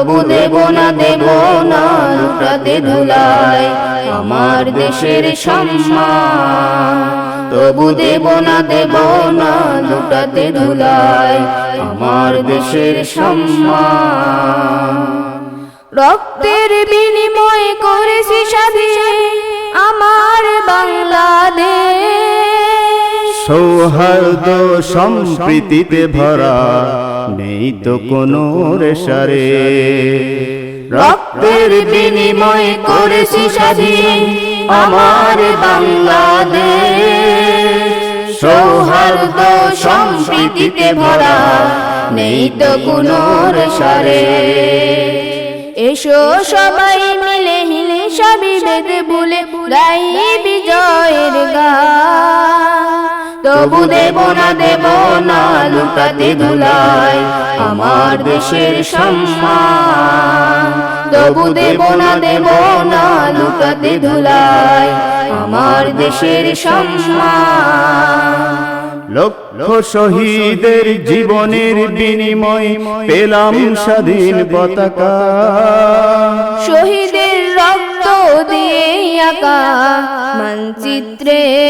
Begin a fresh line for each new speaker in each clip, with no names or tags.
তবু দেব না দেব না, লুটাতে ধুলাই আমার দেশের সম্মান। তবু দেব না দেব না, লুটাতে ধুলাই আমার দেশের সম্মান। রক্তের বিনিময় করেছি স্বাধীন আমার বাংলাদেশ।
সৌহার্দ সম্প্রীতিতে ভরা নেই তো কোনো রেশারে।
রক্তের বিনিময় করেছি স্বাধীন আমার বাংলাদেশ। সৌহার্দ্য সম্প্রীতিতে ভরা নেই তো কোনো সারে এসো সবাই মিলে হিলে সবই বেদে বলে গাই বিজয়ের গা তবু দেব না দেব না লুটাতে ধুলাই আমার দেশের সম্মান। তবু দেব না দেব না লুটাতে ধুলাই আমার দেশের সম্মান।
লক্ষ শহীদের জীবনের বিনিময় পেলাম স্বাধীন পতাকা।
শহীদের রক্ত দিয়ে আঁকা মানচিত্রের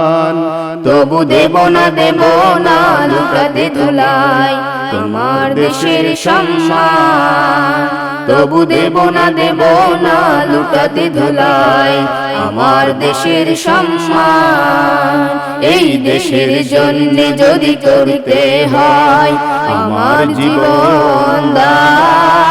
তবু দেব না দেব না লুটাতে ধুলাই তোমার দেশের সম্মান। তবু দেব না দেব না লুটাতে ধুলাই আমার দেশের সম্মান। এই দেশের জন্য যদি করতে হয়, আমার জীবন দান।